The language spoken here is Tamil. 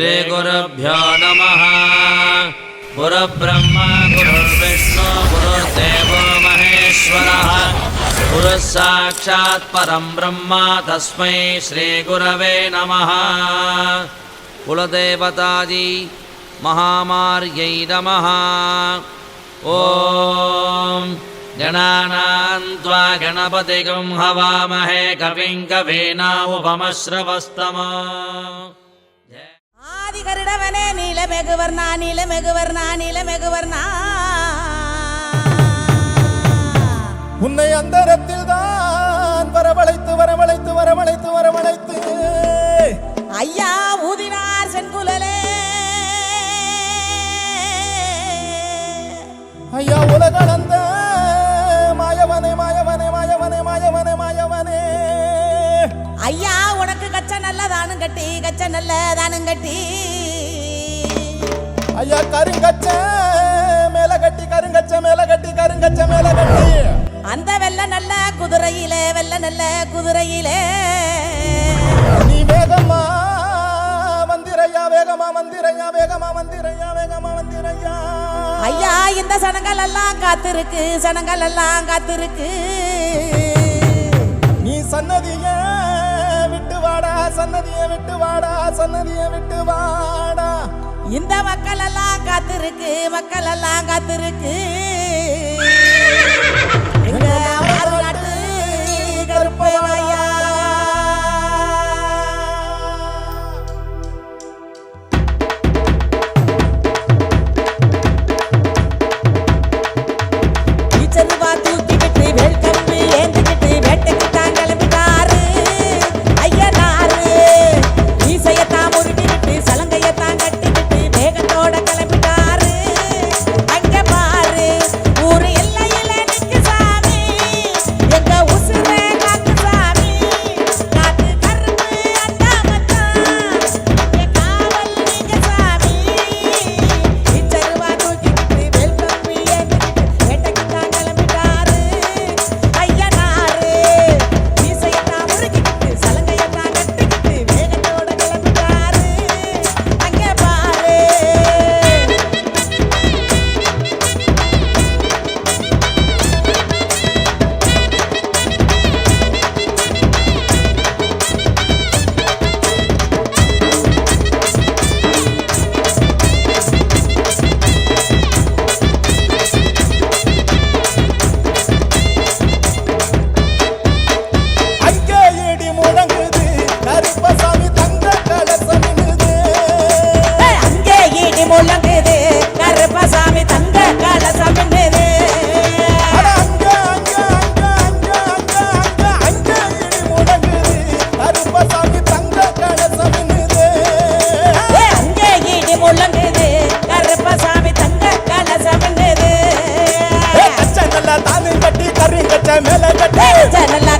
श्रीगुरुभ्यो नमः। गुरुब्रह्मा गुरुर्विष्णु गुरुर्देवो महेश्वरः। गुरुः साक्षात् परं ब्रह्म, तस्मै श्रीगुरवे नमः। कुलदेवताजी, महामार्यै नमः। ॐ गणानां त्वा गणपतिगं हवामहे, कविं ஆதிகரிடவனே நீலமெகுவர் நான் நீலமெகுவர் நான் நீலமெகுவர் உன்னை அந்தரத்தில் தான் வரவழைத்து வரவழைத்து வரவழைத்து வரவழைத்து. ஐயா ஊதினார் செங்குலலே. ஐயா உலகளந்த கட்டி கச்ச நல்ல தானும் கட்டி. ஐயா கருங்கச்ச மேல கட்டி கருங்கச்ச மேல கட்டி கருங்கச்ச மேல கட்டி. அந்த வெள்ள நல்ல குதிரையிலே வெள்ள நல்ல குதிரையிலே. நீ வேகமா மந்திரையா வேகமா மந்திரையா வேகமா மந்திரையா வேகமா மந்திரையா. ஐயா இந்த சனங்கள் எல்லாம் காத்திருக்கு சனங்கள் எல்லாம் காத்திருக்கு. விட்டு வாடா சன்னதிய விட்டு வாடா. இந்த மக்கள் எல்லாம் காத்திருக்கு மக்கள் எல்லாம் காத்திருக்கு. கட்ட. மேல கட்ட. ஜனலா